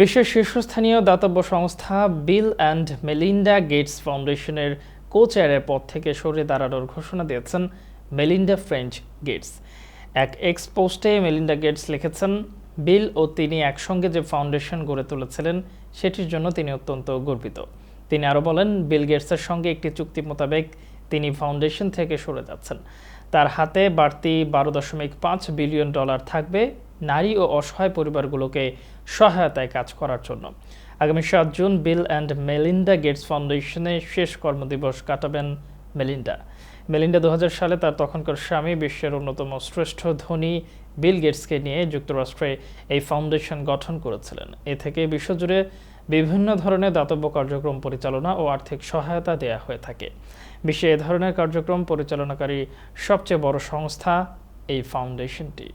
বিশ্বের শীর্ষস্থানীয় দাতব্য সংস্থা বিল অ্যান্ড মেলিন্ডা গেটস ফাউন্ডেশনের কো চেয়ারের পদ থেকে সরে দাঁড়ানোর ঘোষণা দিয়েছেন মেলিন্ডা ফ্রেঞ্চ গেটস। এক এক্স পোস্টে মেলিন্ডা গেটস লিখেছেন, বিল ও তিনি একসঙ্গে যে ফাউন্ডেশন গড়ে তুলেছিলেন, সেটির জন্য তিনি অত্যন্ত গর্বিত। তিনি আরও বলেন, বিল গেটসের সঙ্গে একটি চুক্তি মোতাবেক তিনি ফাউন্ডেশন থেকে সরে যাচ্ছেন। তার হাতে বাড়তি বারো দশমিক পাঁচ বিলিয়ন ডলার থাকবে নারী ও অসহায় পরিবারগুলোকে সহায়তায় কাজ করার জন্য। আগামী সাত June Bill and Melinda Gates ফাউন্ডেশনে শেষ কর্মদিবস কাটাবেন মেলিন্ডা। মেলিন্ডা দু হাজার সালে তার তখনকার স্বামী, বিশ্বের অন্যতম শ্রেষ্ঠ ধনী বিল গেটসকে নিয়ে যুক্তরাষ্ট্রে এই ফাউন্ডেশন গঠন করেছিলেন। এ থেকে বিশ্বজুড়ে বিভিন্ন ধরনের দাতব্য কার্যক্রম পরিচালনা ও আর্থিক সহায়তা দেয়া হয়ে থাকে। বিশ্বে এ ধরনের কার্যক্রম পরিচালনাকারী সবচেয়ে বড় সংস্থা এই ফাউন্ডেশনটি।